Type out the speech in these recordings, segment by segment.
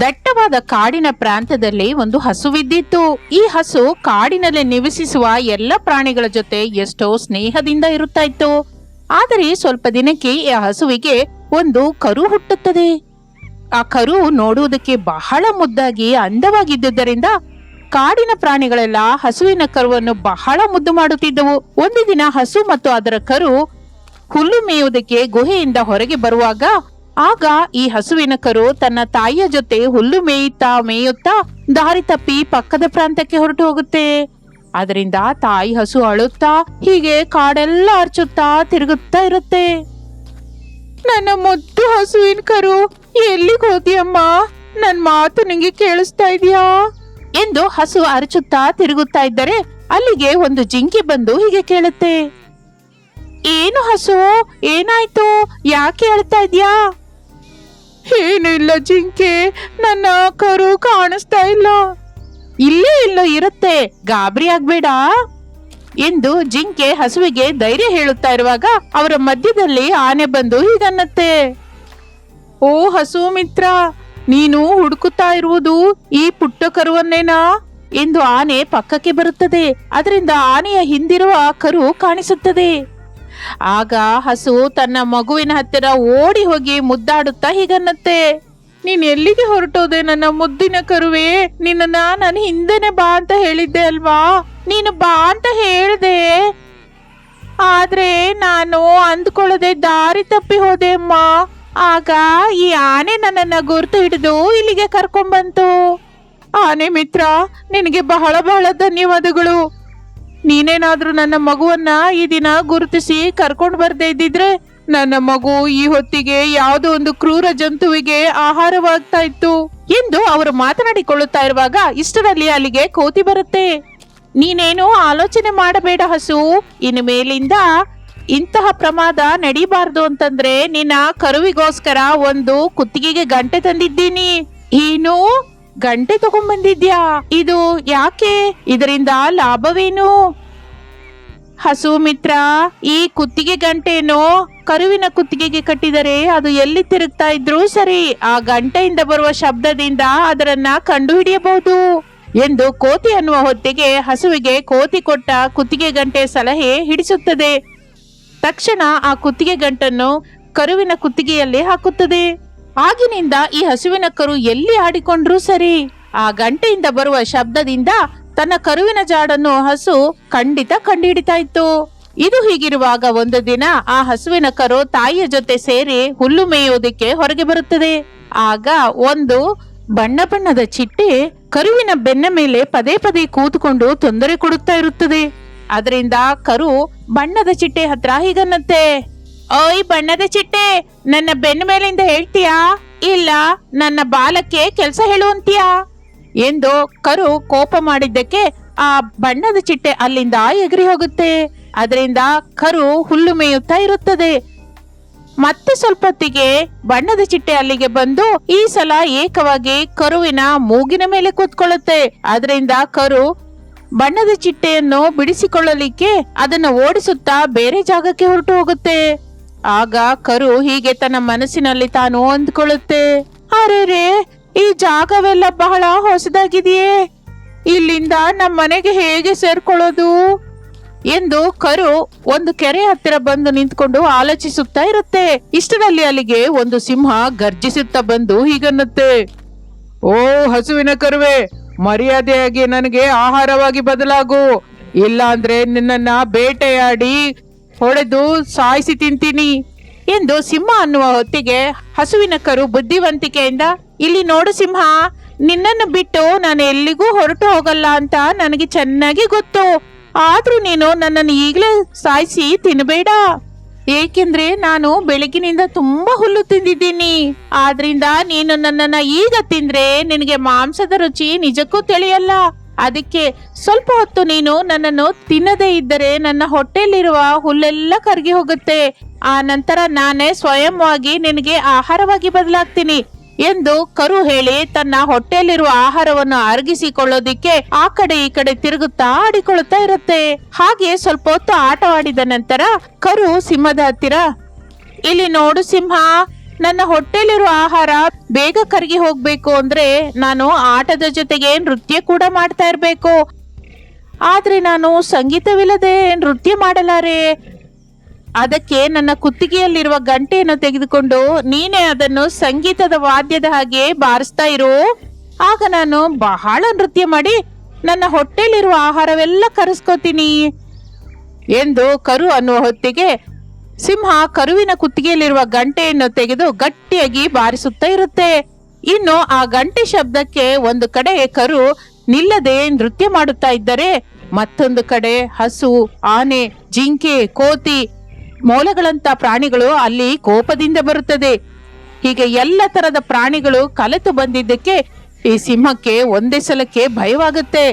ದಟ್ಟವಾದ ಕಾಡಿನ ಪ್ರಾಂತದಲ್ಲಿ ಒಂದು ಹಸುವಿದ್ದಿತ್ತು. ಈ ಹಸು ಕಾಡಿನಲ್ಲಿ ನಿವಸಿಸುವ ಎಲ್ಲ ಪ್ರಾಣಿಗಳ ಜೊತೆ ಎಷ್ಟೋ ಸ್ನೇಹದಿಂದ ಇರುತ್ತಾ ಇತ್ತು ಆದರೆ ಸ್ವಲ್ಪ ದಿನಕ್ಕೆ ಈ ಹಸುವಿಗೆ ಒಂದು ಕರು ಹುಟ್ಟುತ್ತದೆ. ಆ ಕರು ನೋಡುವುದಕ್ಕೆ ಬಹಳ ಮುದ್ದಾಗಿ ಅಂದವಾಗಿದ್ದುದರಿಂದ ಕಾಡಿನ ಪ್ರಾಣಿಗಳೆಲ್ಲ ಹಸುವಿನ ಕರುವನ್ನು ಬಹಳ ಮುದ್ದು ಮಾಡುತ್ತಿದ್ದವು. ಒಂದು ದಿನ ಹಸು ಮತ್ತು ಅದರ ಕರು ಹುಲ್ಲು ಮೇಯುವುದಕ್ಕೆ ಗುಹೆಯಿಂದ ಹೊರಗೆ ಬರುವಾಗ ಆಗ ಈ ಹಸುವಿನ ಕರು ತನ್ನ ತಾಯಿಯ ಜೊತೆ ಹುಲ್ಲು ಮೇಯುತ್ತಾ ಮೇಯುತ್ತಾ ದಾರಿ ತಪ್ಪಿ ಪಕ್ಕದ ಪ್ರಾಂತಕ್ಕೆ ಹೊರಟು ಹೋಗುತ್ತೆ. ಅದರಿಂದ ತಾಯಿ ಹಸು ಅಳುತ್ತಾ, ಹೀಗೆ ಕಾಡೆಲ್ಲ ಅರ್ಚುತ್ತಾ ತಿರುಗುತ್ತಾ ಇರುತ್ತೆ. ನನ್ನ ಮುದ್ದು ಹಸುವಿನ ಕರು, ಎಲ್ಲಿಗೆ ಹೋದಿಯಮ್ಮ? ನನ್ ಮಾತು ನಿಂಗೆ ಕೇಳಿಸ್ತಾ ಇದೆಯಾ? ಎಂದು ಹಸು ಅರಚುತ್ತಾ ತಿರುಗುತ್ತಾ ಇದ್ದರೆ ಅಲ್ಲಿಗೆ ಒಂದು ಜಿಂಕೆ ಬಂದು ಹೀಗೆ ಕೇಳುತ್ತೆ. ಏನು ಹಸು? ಏನಾಯ್ತು? ಯಾಕೆ ಹೇಳ್ತಾ ಇದ್ಯಾ? ಏನು ಇಲ್ಲ ಜಿಂಕೆ. ನನ್ನ ಕರು ಕಾಣಿಸ್ತಾ ಇಲ್ಲ. ಇಲ್ಲೇ ಇಲ್ಲೋ ಇರುತ್ತೆ. ಗಾಬರಿ ಆಗ್ಬೇಡ. ಎಂದು ಜಿಂಕೆ ಹಸುವಿಗೆ ಧೈರ್ಯ ಹೇಳುತ್ತಾ ಇರುವಾಗ ಅವರ ಮಧ್ಯದಲ್ಲಿ ಆನೆ ಬಂದು ಹೀಗನ್ನತ್ತೆ. ಓ ಹಸು ಮಿತ್ರ, ನೀನು ಹುಡುಕುತ್ತಾ ಇರುವುದು ಈ ಪುಟ್ಟ ಕರುವನ್ನೇನಾ? ಎಂದು ಆನೆ ಪಕ್ಕಕ್ಕೆ ಬರುತ್ತದೆ. ಅದರಿಂದ ಆನೆಯ ಹಿಂದಿರುವ ಕರು ಕಾಣಿಸುತ್ತದೆ. ಆಗ ಹಸು ತನ್ನ ಮಗುವಿನ ಹತ್ತಿರ ಓಡಿ ಹೋಗಿ ಮುದ್ದಾಡುತ್ತಾ ಹೀಗನ್ನತ್ತೆ, ನೀನ್ ಎಲ್ಲಿಗೆ ಹೊರಟೋದೆ ನನ್ನ ಮುದ್ದಿನ ಕರುವೆ? ನಿನ್ನ ನಾನು ಹಿಂದೆನೆ ಬಾ ಅಂತ ಹೇಳಿದ್ದೆ ಅಲ್ವಾ? ನೀನು ಬಾ ಅಂತ ಹೇಳಿದೆ. ಆದ್ರೆ ನಾನು ಅಂದ್ಕೊಳ್ಳದೆ ದಾರಿ ತಪ್ಪಿ ಹೋದೆ ಅಮ್ಮ. ಆಗ ಈ ಆನೆ ನನ್ನನ್ನ ಗುರ್ತು ಹಿಡಿದು ಇಲ್ಲಿಗೆ ಕರ್ಕೊಂಡ್ಬಂತು ಆನೆ ಮಿತ್ರ, ನಿನಗೆ ಬಹಳ ಬಹಳ ಧನ್ಯವಾದಗಳು. ನೀನೇನಾದ್ರೂ ನನ್ನ ಮಗುವನ್ನ ಈ ದಿನ ಗುರುತಿಸಿ ಕರ್ಕೊಂಡು ಬರ್ದೇ ಇದ್ದಿದ್ರೆ ನನ್ನ ಮಗು ಈ ಹೊತ್ತಿಗೆ ಯಾವುದೋ ಒಂದು ಕ್ರೂರ ಜಂತುವಿಗೆ ಆಹಾರವಾಗ್ತಾ ಇತ್ತು ಎಂದು ಅವರು ಮಾತನಾಡಿಕೊಳ್ಳುತ್ತಾ ಇರುವಾಗ ಇಷ್ಟರಲ್ಲಿ ಅಲ್ಲಿಗೆ ಕೋತಿ ಬರುತ್ತೆ. ನೀನೇನು ಆಲೋಚನೆ ಮಾಡಬೇಡ ಹಸು, ಇನ್ನು ಮೇಲಿಂದ ಇಂತಹ ಪ್ರಮಾದ ನಡೀಬಾರ್ದು ಅಂತಂದ್ರೆ ನಿನ್ನ ಕರುವಿಗೋಸ್ಕರ ಒಂದು ಕುತ್ತಿಗೆಗೆ ಗಂಟೆ ತಂದಿದ್ದೀನಿ. ಏನು ಗಂಟೆ ತಗೊಂಡ್ಬಂದಿದ್ಯಾ ಇದು ಯಾಕೆ? ಇದರಿಂದ ಲಾಭವೇನು? ಹಸು ಮಿತ್ರ, ಈ ಕುತ್ತಿಗೆ ಗಂಟೆಯನ್ನು ಕರುವಿನ ಕುತ್ತಿಗೆಗೆ ಕಟ್ಟಿದರೆ ಅದು ಎಲ್ಲಿ ತಿರುಗ್ತಾ ಇದ್ರೂ ಸರಿ. ಆ ಗಂಟೆಯಿಂದ ಬರುವ ಶಬ್ದದಿಂದ ಅದರನ್ನ ಕಂಡುಹಿಡಿಯಬಹುದು. ಎಂದು ಕೋತಿ ಅನ್ನುವ ಹೊತ್ತಿಗೆ ಹಸುವಿಗೆ ಕೋತಿ ಕೊಟ್ಟ ಕುತ್ತಿಗೆ ಗಂಟೆ ಸಲಹೆ ಹಿಡಿಸುತ್ತದೆ. ತಕ್ಷಣ ಆ ಕುತ್ತಿಗೆ ಗಂಟನ್ನು ಕರುವಿನ ಕುತ್ತಿಗೆಯಲ್ಲಿ ಹಾಕುತ್ತದೆ. ಆಗಿನಿಂದ ಈ ಹಸುವಿನ ಕರು ಎಲ್ಲಿ ಆಡಿಕೊಂಡ್ರೂ ಸರಿ. ಆ ಗಂಟೆಯಿಂದ ಬರುವ ಶಬ್ದದಿಂದ ತನ್ನ ಕರುವಿನ ಜಾಡನ್ನು ಹಸು ಖಂಡಿತ ಕಂಡಿಡಿತಾ ಇತ್ತು. ಇದು ಹೀಗಿರುವಾಗ ಒಂದು ದಿನ ಆ ಹಸುವಿನ ಕರು ತಾಯಿಯ ಜೊತೆ ಸೇರಿ ಹುಲ್ಲು ಮೇಯುವುದಕ್ಕೆ ಹೊರಗೆ ಬರುತ್ತದೆ. ಆಗ ಒಂದು ಬಣ್ಣ ಬಣ್ಣದ ಚಿಟ್ಟೆ ಕರುವಿನ ಬೆನ್ನ ಮೇಲೆ ಪದೇ ಪದೇ ಕೂತುಕೊಂಡು ತೊಂದರೆ ಕೊಡುತ್ತಾ ಇರುತ್ತದೆ. ಅದರಿಂದ ಕರು ಬಣ್ಣದ ಚಿಟ್ಟೆ ಹತ್ರ ಹೀಗನ್ನತ್ತೆ. ಓಯ್ ಬಣ್ಣದ ಚಿಟ್ಟೆ, ನನ್ನ ಬೆನ್ನ ಮೇಲಿಂದ ಹೇಳ್ತೀಯಾ? ಇಲ್ಲ, ನನ್ನ ಬಾಲಕ್ಕೆ ಕೆಲಸ ಹೇಳುವಂತೀಯಾ? ಎಂದು ಕರು ಕೋಪ ಮಾಡಿದ್ದಕ್ಕೆ ಆ ಬಣ್ಣದ ಚಿಟ್ಟೆ ಅಲ್ಲಿಂದ ಎಗರಿ ಹೋಗುತ್ತೆ. ಅದರಿಂದ ಕರು ಹುಲ್ಲು ಮೇಯುತ್ತಾ ಇರುತ್ತದೆ. ಮತ್ತೆ ಸ್ವಲ್ಪ ಹೊತ್ತಿಗೆ ಬಣ್ಣದ ಚಿಟ್ಟೆ ಅಲ್ಲಿಗೆ ಬಂದು ಈ ಸಲ ಏಕವಾಗಿ ಕರುವಿನ ಮೂಗಿನ ಮೇಲೆ ಕೂತ್ಕೊಳ್ಳುತ್ತೆ. ಅದರಿಂದ ಕರು ಬಣ್ಣದ ಚಿಟ್ಟೆಯನ್ನು ಬಿಡಿಸಿಕೊಳ್ಳಲಿಕ್ಕೆ ಅದನ್ನು ಓಡಿಸುತ್ತಾ ಬೇರೆ ಜಾಗಕ್ಕೆ ಹೊರಟು ಹೋಗುತ್ತೆ. ಆಗ ಕರು ಹೀಗೆ ತನ್ನ ಮನಸ್ಸಿನಲ್ಲಿ ತಾನು ಹೊಂದ್ಕೊಳ್ಳುತ್ತೆ. ಅರೆ ಈ ಜಾಗವೆಲ್ಲ ಬಹಳ ಹೊಸದಾಗಿದೆಯೇ? ಇಲ್ಲಿಂದ ನಮ್ಮ ಮನೆಗೆ ಹೇಗೆ ಸೇರ್ಕೊಳ್ಳೋದು? ಎಂದು ಕರು ಒಂದು ಕೆರೆ ಹತ್ತಿರ ಬಂದು ನಿಂತ್ಕೊಂಡು ಆಲೋಚಿಸುತ್ತಾ ಇರುತ್ತೆ. ಇಷ್ಟರಲ್ಲಿ ಅಲ್ಲಿಗೆ ಒಂದು ಸಿಂಹ ಗರ್ಜಿಸುತ್ತಾ ಬಂದು ಹೀಗನ್ನುತ್ತೆ. ಓ, ಹಸುವಿನ ಕರುವೆ, ಮರ್ಯಾದೆಯಾಗಿ ನನಗೆ ಆಹಾರವಾಗಿ ಬದಲಾಗು. ಇಲ್ಲಾಂದ್ರೆ ನಿನ್ನನ್ನ ಬೇಟೆಯಾಡಿ ಹೊಡೆದು ಸಾಯಿಸಿ ತಿಂತೀನಿ ಎಂದು ಸಿಂಹ ಅನ್ನುವ ಹೊತ್ತಿಗೆ ಹಸುವಿನ ಕರು ಬುದ್ಧಿವಂತಿಕೆಯಿಂದ, ಇಲ್ಲಿ ನೋಡು ಸಿಂಹ, ನಿನ್ನನ್ನು ಬಿಟ್ಟು ನಾನು ಎಲ್ಲಿಗೂ ಹೊರಟು ಹೋಗಲ್ಲ ಅಂತ ನನಗೆ ಚೆನ್ನಾಗಿ ಗೊತ್ತು. ಆದ್ರೂ ನೀನು ನನ್ನನ್ನು ಈಗಲೇ ಸಾಯಿಸಿ ತಿನ್ನಬೇಡ ಏಕೆಂದ್ರೆ ನಾನು ಬೆಳಗಿನಿಂದ ತುಂಬಾ ಹುಲ್ಲು ತಿಂದಿದ್ದೀನಿ. ಆದ್ರಿಂದ ನೀನು ನನ್ನನ್ನ ಈಗ ತಿಂದ್ರೆ ನಿನಗೆ ಮಾಂಸದ ರುಚಿ ನಿಜಕ್ಕೂ ತಿಳಿಯಲ್ಲ. ಅದಕ್ಕೆ ಸ್ವಲ್ಪ ಹೊತ್ತು ನೀನು ನನ್ನನ್ನು ತಿನ್ನದೇ ಇದ್ದರೆ ನನ್ನ ಹೊಟ್ಟೆಯಲ್ಲಿರುವ ಹುಲ್ಲೆಲ್ಲ ಕರಗಿ ಹೋಗುತ್ತೆ. ಆ ನಂತರ ನಾನೇ ಸ್ವಯಂವಾಗಿ ನಿನಗೆ ಆಹಾರವಾಗಿ ಬದಲಾಗ್ತೀನಿ ಎಂದು ಕರು ಹೇಳಿ ತನ್ನ ಹೊಟ್ಟೆಯಲ್ಲಿರುವ ಆಹಾರವನ್ನು ಅರಗಿಸಿಕೊಳ್ಳೋದಿಕ್ಕೆ ಆ ಕಡೆ ಈ ಕಡೆ ತಿರುಗುತ್ತಾ ಆಡಿಕೊಳ್ಳುತ್ತಾ ಇರುತ್ತೆ. ಹಾಗೆ ಸ್ವಲ್ಪ ಹೊತ್ತು ಆಟವಾಡಿದ ನಂತರ ಕರು ಸಿಂಹದ ಹತ್ತಿರ, ಇಲ್ಲಿ ನೋಡು ಸಿಂಹ ನನ್ನ ಹೊಟ್ಟೆಲಿರೋ ಆಹಾರ ಬೇಗ ಕರಗಿ ಹೋಗ್ಬೇಕು ಅಂದ್ರೆ ನಾನು ಆಟದ ಜೊತೆಗೆ ನೃತ್ಯ ಕೂಡ ಮಾಡ್ತಾ ಇರಬೇಕು. ಆದ್ರೆ ನಾನು ಸಂಗೀತವಿಲ್ಲದೆ ನೃತ್ಯ ಮಾಡಲಾರೆ. ಅದಕ್ಕೆ ನನ್ನ ಕುತ್ತಿಗೆಯಲ್ಲಿರುವ ಗಂಟೆಯನ್ನು ತೆಗೆದುಕೊಂಡು ನೀನೇ ಅದನ್ನು ಸಂಗೀತದ ವಾದ್ಯದ ಹಾಗೆ ಬಾರಿಸ್ತಾ ಇರು. ಆಗ ನಾನು ಬಹಳ ನೃತ್ಯ ಮಾಡಿ ನನ್ನ ಹೊಟ್ಟೆಲಿರುವ ಆಹಾರವೆಲ್ಲ ಕರೆಸ್ಕೋತೀನಿ. ಎಂದು ಕರು ಅನ್ನುವ ಹೊತ್ತಿಗೆ ಸಿಂಹ ಕರುವಿನ ಕುತ್ತಿಗೆಯಲ್ಲಿರುವ ಗಂಟೆಯನ್ನು ತೆಗೆದು ಗಟ್ಟಿಯಾಗಿ ಬಾರಿಸುತ್ತಾ ಇರುತ್ತೆ. ಇನ್ನು ಆ ಗಂಟೆ ಶಬ್ದಕ್ಕೆ ಒಂದು ಕಡೆ ಕರು ನಿಲ್ಲದೆ ನೃತ್ಯ ಮಾಡುತ್ತಾ ಇದ್ದರೆ, ಮತ್ತೊಂದು ಕಡೆ ಹಸು, ಆನೆ, ಜಿಂಕೆ, ಕೋತಿ ಮೂಲಗಳಂತ ಪ್ರಾಣಿಗಳು ಅಲ್ಲಿ ಕೋಪದಿಂದ ಬರುತ್ತದೆ. ಹೀಗೆ ಎಲ್ಲ ತರದ ಪ್ರಾಣಿಗಳು ಕಲೆತು ಬಂದಿದ್ದಕ್ಕೆ ಈ ಸಿಂಹಕ್ಕೆ ಒಂದೇ ಸಲಕ್ಕೆ ಭಯವಾಗುತ್ತೆ.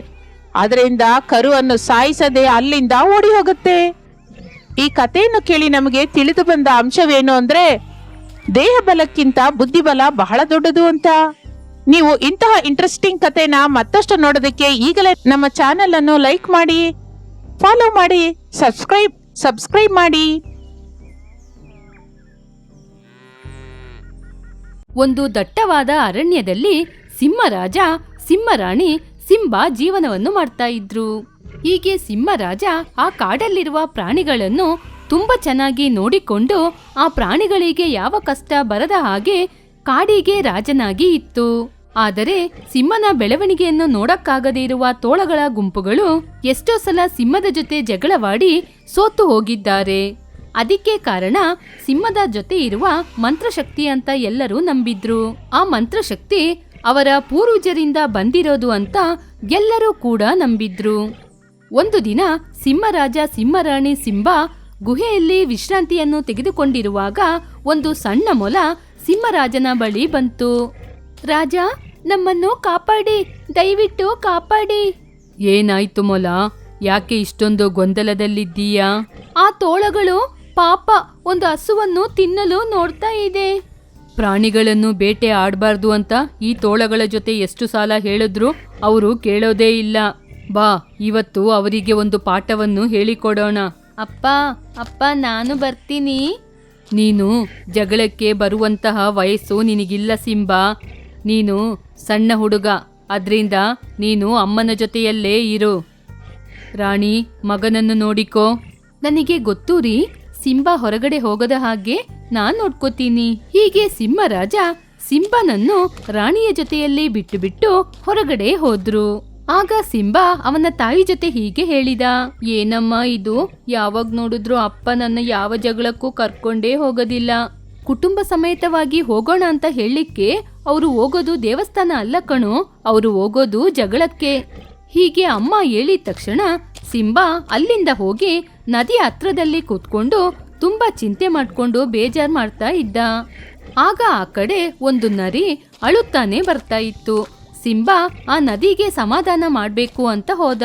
ಅದರಿಂದ ಕರುವನ್ನು ಸಾಯಿಸದೆ ಅಲ್ಲಿಂದ ಓಡಿ ಹೋಗುತ್ತೆ. ಈ ಕಥೆಯನ್ನು ಕೇಳಿ ನಮಗೆ ತಿಳಿದು ಬಂದ ಅಂಶವೇನು ಅಂದ್ರೆ ದೇಹ ಬಲಕ್ಕಿಂತ ಬುದ್ಧಿಬಲ ಬಹಳ ದೊಡ್ಡದು ಅಂತ. ನೀವು ಇಂತಹ ಇಂಟ್ರೆಸ್ಟಿಂಗ್ ಕಥೆನ ಮತ್ತಷ್ಟು ನೋಡೋದಕ್ಕೆ ಈಗಲೇ ನಮ್ಮ ಚಾನೆಲ್ ಅನ್ನು ಲೈಕ್ ಮಾಡಿ ಫಾಲೋ ಮಾಡಿ ಸಬ್ಸ್ಕ್ರೈಬ್ ಸಬ್ಸ್ಕ್ರೈಬ್ ಮಾಡಿ. ಒಂದು ದಟ್ಟವಾದ ಅರಣ್ಯದಲ್ಲಿ ಸಿಂಹರಾಜ, ಸಿಂಹರಾಣಿ, ಸಿಂಬ ಜೀವನವನ್ನು ಮಾಡ್ತಾ ಇದ್ರು. ಹೀಗೆ ಸಿಂಹರಾಜ ಆ ಕಾಡಲ್ಲಿರುವ ಪ್ರಾಣಿಗಳನ್ನು ತುಂಬಾ ಚೆನ್ನಾಗಿ ನೋಡಿಕೊಂಡು ಆ ಪ್ರಾಣಿಗಳಿಗೆ ಯಾವ ಕಷ್ಟ ಬರದ ಹಾಗೆ ಕಾಡಿಗೆ ರಾಜನಾಗಿ ಇತ್ತು. ಆದರೆ ಸಿಂಹನ ಬೆಳವಣಿಗೆಯನ್ನು ನೋಡಕ್ಕಾಗದೇ ಇರುವ ತೋಳಗಳ ಗುಂಪುಗಳು ಎಷ್ಟೋ ಸಲ ಸಿಂಹದ ಜೊತೆ ಜಗಳವಾಡಿ ಸೋತು ಹೋಗಿದ್ದಾರೆ. ಅದಕ್ಕೆ ಕಾರಣ ಸಿಂಹದ ಜೊತೆ ಇರುವ ಮಂತ್ರಶಕ್ತಿ ಅಂತ ಎಲ್ಲರೂ ನಂಬಿದ್ರು. ಆ ಮಂತ್ರಶಕ್ತಿ ಅವರ ಪೂರ್ವಜರಿಂದ ಬಂದಿರೋದು ಅಂತ ಎಲ್ಲರೂ ಕೂಡ ನಂಬಿದ್ರು. ಒಂದು ದಿನ ಸಿಂಹರಾಜ, ಸಿಂಹರಾಣಿ ಸಿಂಬ ಗುಹೆಯಲ್ಲಿ ವಿಶ್ರಾಂತಿಯನ್ನು ತೆಗೆದುಕೊಂಡಿರುವಾಗ ಒಂದು ಸಣ್ಣ ಮೊಲ ಸಿಂಹರಾಜನ ಬಳಿ ಬಂತು. ರಾಜ, ನಮ್ಮನ್ನು ಕಾಪಾಡಿ, ದಯವಿಟ್ಟು ಕಾಪಾಡಿ. ಏನಾಯ್ತು ಮೊಲ? ಯಾಕೆ ಇಷ್ಟೊಂದು ಗೊಂದಲದಲ್ಲಿದ್ದೀಯಾ? ಆ ತೋಳಗಳು ಪಾಪ ಒಂದು ಹಸುವನ್ನು ತಿನ್ನಲು ನೋಡ್ತಾ ಇದೆ. ಪ್ರಾಣಿಗಳನ್ನು ಬೇಟೆ ಆಡಬಾರ್ದು ಅಂತ ಈ ತೋಳಗಳ ಜೊತೆ ಎಷ್ಟು ಸಾಲ ಹೇಳಿದ್ರು ಅವರು ಕೇಳೋದೇ ಇಲ್ಲ. ಬಾ ಇವತ್ತು ಅವರಿಗೆ ಒಂದು ಪಾಠವನ್ನು ಹೇಳಿಕೊಡೋಣ. ಅಪ್ಪ ಅಪ್ಪ ನಾನು ಬರ್ತೀನಿ. ನೀನು ಜಗಳಕ್ಕೆ ಬರುವಂತಹ ವಯಸ್ಸು ನಿನಗಿಲ್ಲ ಸಿಂಬಾ. ನೀನು ಸಣ್ಣ ಹುಡುಗ ಅದರಿಂದ ನೀನು ಅಮ್ಮನ ಜೊತೆಯಲ್ಲೇ ಇರು. ರಾಣಿ ಮಗನನ್ನು ನೋಡಿಕೋ. ನನಗೆ ಗೊತ್ತು ರೀ ಸಿಂಬಾ ಹೊರಗಡೆ ಹೋಗದ ಹಾಗೆ ನಾನು ನೋಡ್ಕೋತೀನಿ. ಹೀಗೆ ಸಿಂಹರಾಜ ಸಿಂಬನನ್ನು ರಾಣಿಯ ಜೊತೆಯಲ್ಲಿ ಬಿಟ್ಟು ಬಿಟ್ಟು ಹೊರಗಡೆ ಹೋದ್ರು. ಆಗ ಸಿಂಬಾ ಅವನ ತಾಯಿ ಜೊತೆ ಹೀಗೆ ಹೇಳಿದ, ಏನಮ್ಮ ಇದು? ಯಾವಾಗ ನೋಡಿದ್ರು ಅಪ್ಪ ನನ್ನ ಯಾವ ಜಗಳಕ್ಕೂ ಕರ್ಕೊಂಡೇ ಹೋಗೋದಿಲ್ಲ. ಕುಟುಂಬ ಸಮೇತವಾಗಿ ಹೋಗೋಣ ಅಂತ ಹೇಳಲಿಕ್ಕೆ ಅವರು ಹೋಗೋದು ದೇವಸ್ಥಾನ ಅಲ್ಲ ಕಣು, ಅವರು ಹೋಗೋದು ಜಗಳಕ್ಕೆ. ಹೀಗೆ ಅಮ್ಮ ಹೇಳಿದ ತಕ್ಷಣ ಸಿಂಬಾ ಅಲ್ಲಿಂದ ಹೋಗಿ ನದಿ ಹತ್ರದಲ್ಲಿ ಕೂತ್ಕೊಂಡು ತುಂಬಾ ಚಿಂತೆ ಮಾಡಿಕೊಂಡು ಬೇಜಾರ್ ಮಾಡ್ತಾ ಇದ್ದ. ಆಗ ಆ ಕಡೆ ಒಂದು ನರಿ ಅಳುತ್ತಾನೆ ಬರ್ತಾ ಇತ್ತು. ಸಿಂಬಾ ಆ ನದಿಗೆ ಸಮಾಧಾನ ಮಾಡ್ಬೇಕು ಅಂತ ಹೋದ.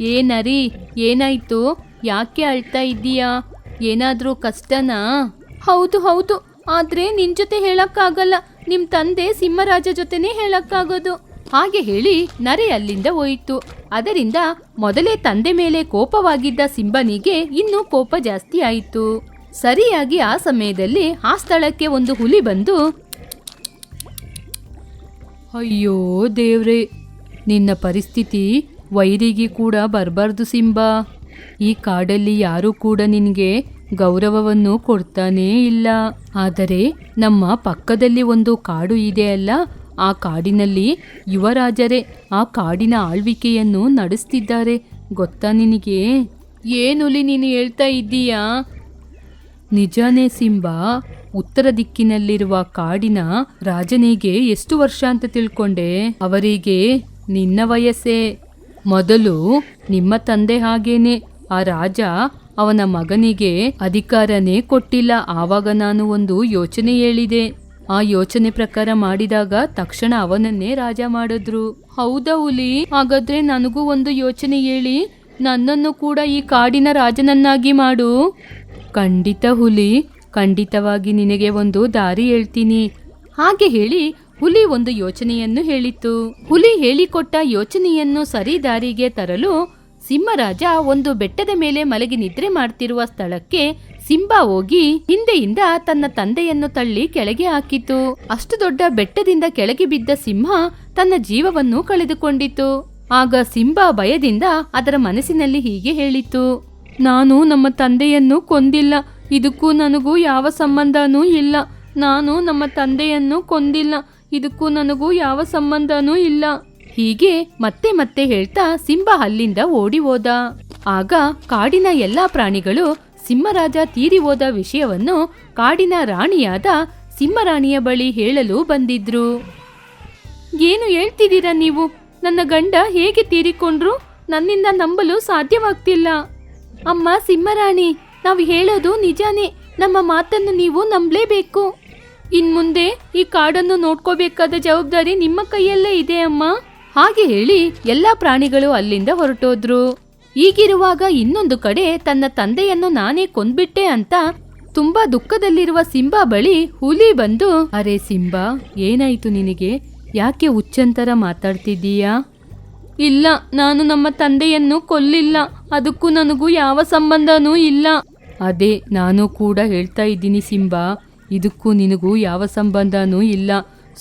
ಏನರಿ ನರಿ, ಏನಾಯ್ತು? ಯಾಕೆ ಅಳ್ತಾ ಇದ್ದೀಯಾ? ಏನಾದ್ರೂ ಕಷ್ಟನಾ? ಹೌದು ಹೌದು. ಆದ್ರೆ ನಿನ್ ಜೊತೆ ಹೇಳಕ್ಕಾಗಲ್ಲ. ನಿಮ್ ತಂದೆ ಸಿಂಹರಾಜ ಜೊತೆನೇ ಹೇಳಕ್ಕಾಗೋದು. ಹಾಗೆ ಹೇಳಿ ನರೆ ಅಲ್ಲಿಂದ ಹೋಯಿತು. ಅದರಿಂದ ಮೊದಲೇ ತಂದೆ ಮೇಲೆ ಕೋಪವಾಗಿದ್ದ ಸಿಂಬನಿಗೆ ಇನ್ನೂ ಕೋಪ ಜಾಸ್ತಿ ಆಯಿತು. ಸರಿಯಾಗಿ ಆ ಸಮಯದಲ್ಲಿ ಆ ಸ್ಥಳಕ್ಕೆ ಒಂದು ಹುಲಿ ಬಂದು ಅಯ್ಯೋ ದೇವ್ರೆ, ನಿನ್ನ ಪರಿಸ್ಥಿತಿ ವೈರಿಗೆ ಕೂಡ ಬರಬಾರ್ದು ಸಿಂಬಾ. ಈ ಕಾಡಲ್ಲಿ ಯಾರೂ ಕೂಡ ನಿನಗೆ ಗೌರವವನ್ನು ಕೊಡ್ತಾನೇ ಇಲ್ಲ. ಆದರೆ ನಮ್ಮ ಪಕ್ಕದಲ್ಲಿ ಒಂದು ಕಾಡು ಇದೆ ಅಲ್ಲ, ಆ ಕಾಡಿನಲ್ಲಿ ಯುವರಾಜರೇ ಆ ಕಾಡಿನ ಆಳ್ವಿಕೆಯನ್ನು ನಡೆಸ್ತಿದ್ದಾರೆ. ಗೊತ್ತಾ ನಿನಗೆ? ಏನುಲಿ ನೀನು ಹೇಳ್ತಾ ಇದ್ದೀಯಾ? ನಿಜಾನೇ ಸಿಂಬಾ ಉತ್ತರ ದಿಕ್ಕಿನಲ್ಲಿರುವ ಕಾಡಿನ ರಾಜನಿಗೆ ಎಷ್ಟು ವರ್ಷ ಅಂತ ತಿಳ್ಕೊಂಡೆ? ಅವರಿಗೆ, ನಿನ್ನ ವಯಸ್ಸೇ. ಮೊದಲು ನಿಮ್ಮ ತಂದೆ ಹಾಗೇನೆ. ಆ ರಾಜ ಅವನ ಮಗನಿಗೆ ಅಧಿಕಾರನೇ ಕೊಟ್ಟಿಲ್ಲ. ಆವಾಗ ನಾನು ಒಂದು ಯೋಚನೆ ಹೇಳಿದೆ. ಆ ಯೋಚನೆ ಪ್ರಕಾರ ಮಾಡಿದಾಗ ತಕ್ಷಣ ಅವನನ್ನೇ ರಾಜ ಮಾಡಿದ್ರು. ಹೌದಾ ಹುಲಿ? ಹಾಗಾದ್ರೆ ನನಗೂ ಒಂದು ಯೋಚನೆ ಹೇಳಿ. ನನ್ನನ್ನು ಕೂಡ ಈ ಕಾಡಿನ ರಾಜನನ್ನಾಗಿ ಮಾಡು. ಖಂಡಿತ ಹುಲಿ. ಖಂಡಿತವಾಗಿ ನಿನಗೆ ಒಂದು ದಾರಿ ಹೇಳ್ತೀನಿ. ಹಾಗೆ ಹೇಳಿ ಹುಲಿ ಒಂದು ಯೋಚನೆಯನ್ನು ಹೇಳಿತು. ಹುಲಿ ಹೇಳಿಕೊಟ್ಟ ಯೋಚನೆಯನ್ನು ಸರಿ ದಾರಿಗೆ ತರಲು ಸಿಂಹರಾಜ ಒಂದು ಬೆಟ್ಟದ ಮೇಲೆ ಮಲಗಿ ನಿದ್ರೆ ಮಾಡ್ತಿರುವ ಸ್ಥಳಕ್ಕೆ ಸಿಂಬಾ ಹೋಗಿ ಹಿಂದೆಯಿಂದ ತನ್ನ ತಂದೆಯನ್ನು ತಳ್ಳಿ ಕೆಳಗೆ ಹಾಕಿತು. ಅಷ್ಟು ದೊಡ್ಡ ಬೆಟ್ಟದಿಂದ ಕೆಳಗೆ ಬಿದ್ದ ಸಿಂಹ ತನ್ನ ಜೀವವನ್ನು ಕಳೆದುಕೊಂಡಿತು. ಆಗ ಸಿಂಬಾ ಭಯದಿಂದ ಅದರ ಮನಸ್ಸಿನಲ್ಲಿ ಹೀಗೆ ಹೇಳಿತು. ನಾನು ನಮ್ಮ ತಂದೆಯನ್ನು ಕೊಂದಿಲ್ಲ. ಇದಕ್ಕೂ ನನಗೂ ಯಾವ ಸಂಬಂಧನೂ ಇಲ್ಲ. ನಾನು ನಮ್ಮ ತಂದೆಯನ್ನು ಕೊಂದಿಲ್ಲ. ಇದಕ್ಕೂ ನನಗೂ ಯಾವ ಸಂಬಂಧನೂ ಇಲ್ಲ. ಹೀಗೆ ಮತ್ತೆ ಮತ್ತೆ ಹೇಳ್ತಾ ಸಿಂಹ ಅಲ್ಲಿಂದ ಓಡಿ ಹೋದ. ಆಗ ಕಾಡಿನ ಎಲ್ಲಾ ಪ್ರಾಣಿಗಳು ಸಿಂಹರಾಜ ತೀರಿ ಹೋದ ವಿಷಯವನ್ನು ಕಾಡಿನ ರಾಣಿಯಾದ ಸಿಂಹರಾಣಿಯ ಬಳಿ ಹೇಳಲು ಬಂದಿದ್ರು. ಏನು ಹೇಳ್ತಿದ್ದೀರಾ ನೀವು? ನನ್ನ ಗಂಡ ಹೇಗೆ ತೀರಿಕೊಂಡ್ರು? ನನ್ನಿಂದ ನಂಬಲು ಸಾಧ್ಯವಾಗ್ತಿಲ್ಲ. ಅಮ್ಮ, ಸಿಂಹರಾಣಿ ನಾವು ಹೇಳೋದು ನಿಜಾನೇ. ನಮ್ಮ ಮಾತನ್ನು ನೀವು ನಂಬಲೇಬೇಕು. ಇನ್ಮುಂದೆ ಈ ಕಾಡನ್ನು ನೋಡ್ಕೋಬೇಕಾದ ಜವಾಬ್ದಾರಿ ನಿಮ್ಮ ಕೈಯಲ್ಲೇ ಇದೆ ಅಮ್ಮ. ಹಾಗೆ ಹೇಳಿ ಎಲ್ಲಾ ಪ್ರಾಣಿಗಳು ಅಲ್ಲಿಂದ ಹೊರಟೋದ್ರು. ಈಗಿರುವಾಗ ಇನ್ನೊಂದು ಕಡೆ ತನ್ನ ತಂದೆಯನ್ನು ನಾನೇ ಕೊಂದ್ಬಿಟ್ಟೆ ಅಂತ ತುಂಬಾ ದುಃಖದಲ್ಲಿರುವ ಸಿಂಬಾ ಬಳಿ ಹುಲಿ ಬಂದು, ಅರೆ ಸಿಂಬಾ, ಏನಾಯ್ತು ನಿನಗೆ? ಯಾಕೆ ಹುಚ್ಚಂತರ ಮಾತಾಡ್ತಿದ್ದೀಯಾ? ಇಲ್ಲ, ನಾನು ನಮ್ಮ ತಂದೆಯನ್ನು ಕೊಲ್ಲಿಲ್ಲ. ಅದಕ್ಕೂ ನನಗೂ ಯಾವ ಸಂಬಂಧನೂ ಇಲ್ಲ. ಅದೇ, ನಾನು ಕೂಡ ಹೇಳ್ತಾ ಇದ್ದೀನಿ ಸಿಂಬಾ. ಇದಕ್ಕೂ ನಿನಗೂ ಯಾವ ಸಂಬಂಧನೂ ಇಲ್ಲ.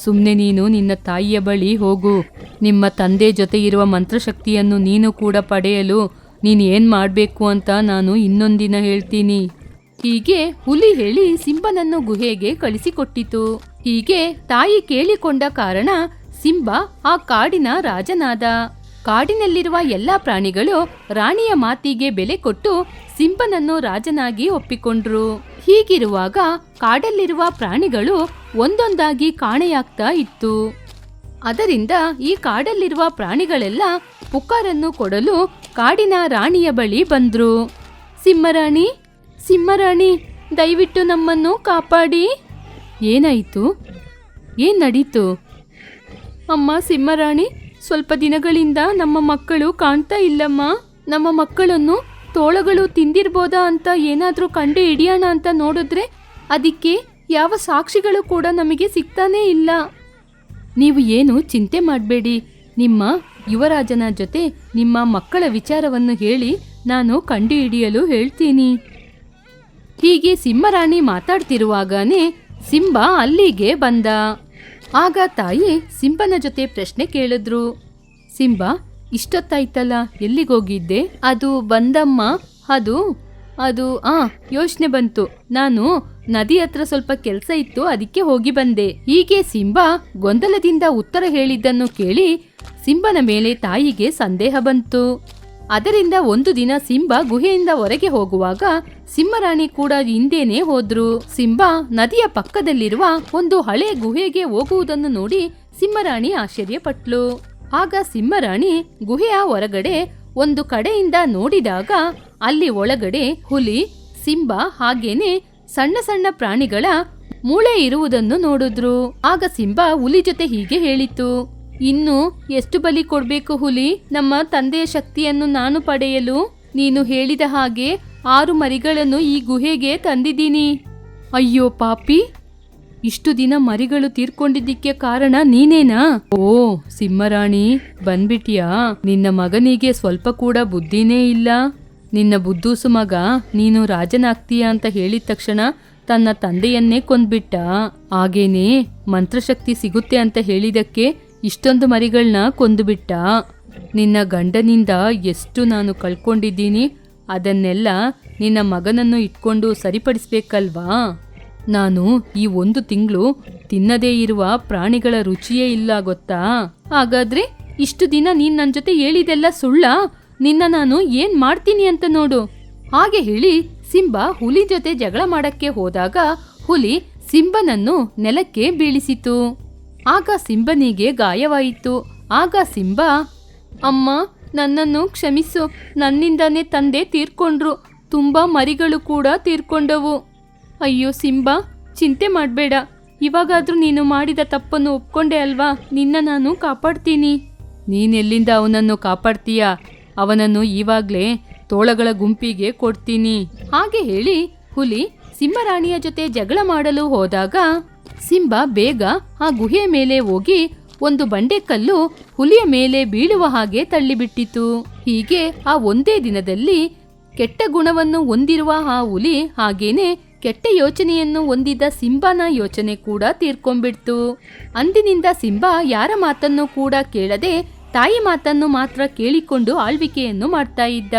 ಸುಮ್ಮನೆ ನೀನು ನಿನ್ನ ತಾಯಿಯ ಬಳಿ ಹೋಗು. ನಿಮ್ಮ ತಂದೆ ಜೊತೆ ಇರುವ ಮಂತ್ರಶಕ್ತಿಯನ್ನು ನೀನು ಕೂಡ ಪಡೆಯಲು ನೀನು ಏನು ಮಾಡಬೇಕು ಅಂತ ನಾನು ಇನ್ನೊಂದಿನ ಹೇಳ್ತೀನಿ. ಹೀಗೆ ಹುಲಿ ಹೇಳಿ ಸಿಂಬನನ್ನು ಗುಹೆಗೆ ಕಳಿಸಿಕೊಟ್ಟಿತು. ಹೀಗೆ ತಾಯಿ ಕೇಳಿಕೊಂಡ ಕಾರಣ ಸಿಂಬ ಆ ಕಾಡಿನ ರಾಜನಾದ. ಕಾಡಿನಲ್ಲಿರುವ ಎಲ್ಲಾ ಪ್ರಾಣಿಗಳು ರಾಣಿಯ ಮಾತಿಗೆ ಬೆಲೆ ಕೊಟ್ಟು ಸಿಂಬನನ್ನು ರಾಜನಾಗಿ ಒಪ್ಪಿಕೊಂಡ್ರು. ಹೀಗಿರುವಾಗ ಕಾಡಲ್ಲಿರುವ ಪ್ರಾಣಿಗಳು ಒಂದೊಂದಾಗಿ ಕಾಣೆಯಾಗ್ತಾ ಇತ್ತು. ಅದರಿಂದ ಈ ಕಾಡಲ್ಲಿರುವ ಪ್ರಾಣಿಗಳೆಲ್ಲ ಪುಕಾರನ್ನು ಕೊಡಲು ಕಾಡಿನ ರಾಣಿಯ ಬಳಿ ಬಂದ್ರು. ಸಿಂಹರಾಣಿ ಸಿಂಹರಾಣಿ, ದಯವಿಟ್ಟು ನಮ್ಮನ್ನು ಕಾಪಾಡಿ. ಏನಾಯಿತು? ಏನ್ ನಡೀತು? ಅಮ್ಮ, ಸಿಂಹರಾಣಿ, ಸ್ವಲ್ಪ ದಿನಗಳಿಂದ ನಮ್ಮ ಮಕ್ಕಳು ಕಾಣ್ತಾ ಇಲ್ಲಮ್ಮ. ನಮ್ಮ ಮಕ್ಕಳನ್ನು ತೋಳಗಳು ತಿಂದಿರ್ಬೋದಾ ಅಂತ ಏನಾದರೂ ಕಂಡು ಹಿಡಿಯೋಣ ಅಂತ ನೋಡಿದ್ರೆ ಅದಕ್ಕೆ ಯಾವ ಸಾಕ್ಷಿಗಳು ಕೂಡ ನಮಗೆ ಸಿಗ್ತಾನೇ ಇಲ್ಲ. ನೀವು ಏನು ಚಿಂತೆ ಮಾಡಬೇಡಿ. ನಿಮ್ಮ ಯುವರಾಜನ ಜೊತೆ ನಿಮ್ಮ ಮಕ್ಕಳ ವಿಚಾರವನ್ನು ಹೇಳಿ ನಾನು ಕಂಡುಹಿಡಿಯಲು ಹೇಳ್ತೀನಿ. ಹೀಗೆ ಸಿಂಹರಾಣಿ ಮಾತಾಡ್ತಿರುವಾಗನೇ ಸಿಂಬ ಅಲ್ಲಿಗೆ ಬಂದ. ಆಗ ತಾಯಿ ಸಿಂಬನ ಜೊತೆ ಪ್ರಶ್ನೆ ಕೇಳಿದ್ರು. ಸಿಂಬ ಇಷ್ಟೊತ್ತಾಯ್ತಲ್ಲ ಎಲ್ಲಿಗೋಗಿದ್ದೆ ಅದು ಬಂದಮ್ಮ, ಅದು ಅದು, ಆ, ಯೋಚನೆ ಬಂತು. ನಾನು ನದಿ ಹತ್ರ ಸ್ವಲ್ಪ ಕೆಲಸ ಇತ್ತು, ಅದಕ್ಕೆ ಹೋಗಿ ಬಂದೆ. ಹೀಗೆ ಸಿಂಬ ಗೊಂದಲದಿಂದ ಉತ್ತರ ಹೇಳಿದ್ದನ್ನು ಕೇಳಿ ಸಿಂಬನ ಮೇಲೆ ತಾಯಿಗೆ ಸಂದೇಹ ಬಂತು. ಅದರಿಂದ ಒಂದು ದಿನ ಸಿಂಬ ಗುಹೆಯಿಂದ ಹೊರಗೆ ಹೋಗುವಾಗ ಸಿಂಹರಾಣಿ ಕೂಡ ಹಿಂದೇನೆ ಹೋದ್ರು. ಸಿಂಬ ನದಿಯ ಪಕ್ಕದಲ್ಲಿರುವ ಒಂದು ಹಳೆ ಗುಹೆಗೆ ಹೋಗುವುದನ್ನು ನೋಡಿ ಸಿಂಹರಾಣಿ ಆಶ್ಚರ್ಯಪಟ್ಲು. ಆಗ ಸಿಂಹರಾಣಿ ಗುಹೆಯ ಹೊರಗಡೆ ಒಂದು ಕಡೆಯಿಂದ ನೋಡಿದಾಗ ಅಲ್ಲಿ ಒಳಗಡೆ ಹುಲಿ, ಸಿಂಬ ಹಾಗೇನೆ ಸಣ್ಣ ಸಣ್ಣ ಪ್ರಾಣಿಗಳ ಮೂಳೆ ಇರುವುದನ್ನು ನೋಡಿದ್ರು. ಆಗ ಸಿಂಬ ಹುಲಿ ಜೊತೆ ಹೀಗೆ ಹೇಳಿತು, ಇನ್ನು ಎಷ್ಟು ಬಲಿ ಕೊಡ್ಬೇಕು ಹುಲಿ? ನಮ್ಮ ತಂದೆಯ ಶಕ್ತಿಯನ್ನು ನಾನು ಪಡೆಯಲು? ನೀನು ಹೇಳಿದ ಹಾಗೆ ಆರು ಮರಿಗಳನ್ನು ಈ ಗುಹೆಗೆ ತಂದಿದ್ದೀನಿ. ಅಯ್ಯೋ ಪಾಪಿ ಇಷ್ಟು ದಿನ ಮರಿಗಳು ತೀರ್ಕೊಂಡಿದ್ದಕ್ಕೆ ಕಾರಣ ನೀನೇನಾ? ಓ, ಸಿಂಹರಾಣಿ, ಬಂದ್ಬಿಟ್ಯಾ? ನಿನ್ನ ಮಗನಿಗೆ ಸ್ವಲ್ಪ ಕೂಡ ಬುದ್ಧಿನೇ ಇಲ್ಲ. ನಿನ್ನ ಬುದ್ಧೂಸು ಮಗ ನೀನು ರಾಜನಾಗ್ತೀಯ ಅಂತ ಹೇಳಿದ ತಕ್ಷಣ ತನ್ನ ತಂದೆಯನ್ನೇ ಕೊಂದ್ಬಿಟ್ಟ. ಹಾಗೇನೆ ಮಂತ್ರಶಕ್ತಿ ಸಿಗುತ್ತೆ ಅಂತ ಹೇಳಿದಕ್ಕೆ ಇಷ್ಟೊಂದು ಮರಿಗಳನ್ನ ಕೊಂದುಬಿಟ್ಟ. ನಿನ್ನ ಗಂಡನಿಂದ ಎಷ್ಟು ನಾನು ಕಳ್ಕೊಂಡಿದ್ದೀನಿ, ಅದನ್ನೆಲ್ಲ ನಿನ್ನ ಮಗನನ್ನು ಇಟ್ಕೊಂಡು ಸರಿಪಡಿಸ್ಬೇಕಲ್ವಾ? ನಾನು ಈ ಒಂದು ತಿಂಗಳು ತಿನ್ನದೇ ಇರುವ ಪ್ರಾಣಿಗಳ ರುಚಿಯೇ ಇಲ್ಲ ಗೊತ್ತಾ? ಹಾಗಾದ್ರೆ ಇಷ್ಟು ದಿನ ನೀನ್ ನನ್ನ ಜೊತೆ ಹೇಳಿದೆಲ್ಲ ಸುಳ್ಳ? ನಿನ್ನ ನಾನು ಏನ್ ಮಾಡ್ತೀನಿ ಅಂತ ನೋಡು. ಹಾಗೆ ಹೇಳಿ ಸಿಂಬ ಹುಲಿ ಜೊತೆ ಜಗಳ ಮಾಡಕ್ಕೆ ಹೋದಾಗ ಹುಲಿ ಸಿಂಬನನ್ನು ನೆಲಕ್ಕೆ ಬೀಳಿಸಿತು. ಆಗ ಸಿಂಬನಿಗೆ ಗಾಯವಾಯಿತು. ಆಗ ಸಿಂಬ, ಅಮ್ಮ, ನನ್ನನ್ನು ಕ್ಷಮಿಸು. ನನ್ನಿಂದಾನೇ ತಂದೆ ತೀರ್ಕೊಂಡ್ರು. ತುಂಬಾ ಮರಿಗಳು ಕೂಡ ತೀರ್ಕೊಂಡವು. ಅಯ್ಯೋ ಸಿಂಬ, ಚಿಂತೆ ಮಾಡಬೇಡ. ಇವಾಗಾದ್ರೂ ನೀನು ಮಾಡಿದ ತಪ್ಪನ್ನು ಒಪ್ಕೊಂಡೆ ಅಲ್ವಾ? ನಿನ್ನ ನಾನು ಕಾಪಾಡ್ತೀನಿ. ನೀನೆಲ್ಲಿಂದ ಅವನನ್ನು ಕಾಪಾಡ್ತೀಯ? ಅವನನ್ನು ಈವಾಗಲೇ ತೋಳಗಳ ಗುಂಪಿಗೆ ಕೊಡ್ತೀನಿ. ಹಾಗೆ ಹೇಳಿ ಹುಲಿ ಸಿಂಹರಾಣಿಯ ಜೊತೆ ಜಗಳ ಮಾಡಲು ಹೋದಾಗ ಸಿಂಬ ಬೇಗ ಆ ಗುಹೆಯ ಮೇಲೆ ಹೋಗಿ ಒಂದು ಬಂಡೆಕಲ್ಲು ಹುಲಿಯ ಮೇಲೆ ಬೀಳುವ ಹಾಗೆ ತಳ್ಳಿಬಿಟ್ಟಿತು. ಹೀಗೆ ಆ ಒಂದೇ ದಿನದಲ್ಲಿ ಕೆಟ್ಟ ಗುಣವನ್ನು ಹೊಂದಿರುವ ಆ ಹುಲಿ ಹಾಗೇನೆ ಕೆಟ್ಟ ಯೋಚನೆಯನ್ನು ಹೊಂದಿದ್ದ ಸಿಂಬಾನ ಯೋಚನೆ ಕೂಡ ತೀರ್ಕೊಂಡ್ಬಿಡ್ತು. ಅಂದಿನಿಂದ ಸಿಂಬಾ ಯಾರ ಮಾತನ್ನು ಕೂಡ ಕೇಳದೆ ತಾಯಿ ಮಾತನ್ನು ಮಾತ್ರ ಕೇಳಿಕೊಂಡು ಆಳ್ವಿಕೆಯನ್ನು ಮಾಡ್ತಾ ಇದ್ದ.